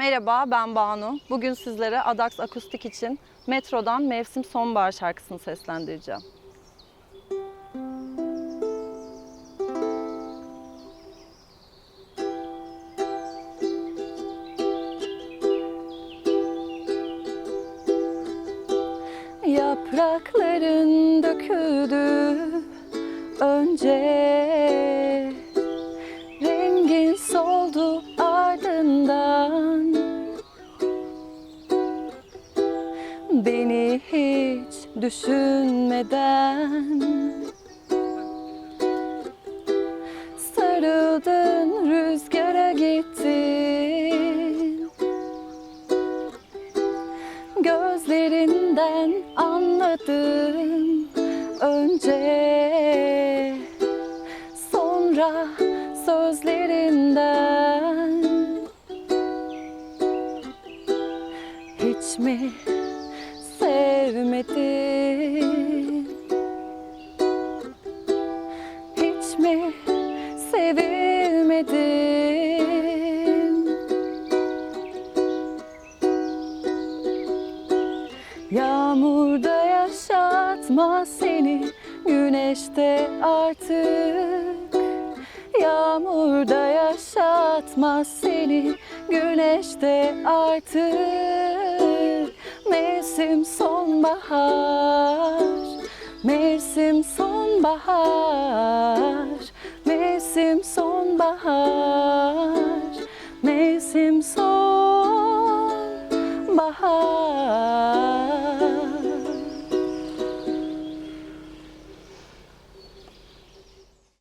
Merhaba ben Banu. Bugün sizlere Adax Akustik için Metro'dan Mevsim Sonbahar şarkısını seslendireceğim. Yaprakların döküldü önce Beni hiç düşünmeden Sarıldın rüzgara gittin. Gözlerinden anladım. Önce Sonra sözlerinden. Hiç mi sevmedin Hiç mi sevilmedin? Yağmurda yaşatma seni Güneşte artık. Yağmurda yaşatma seni Güneşte artık. Mevsim sonbahar Mevsim sonbahar Mevsim sonbahar Mevsim sonbahar.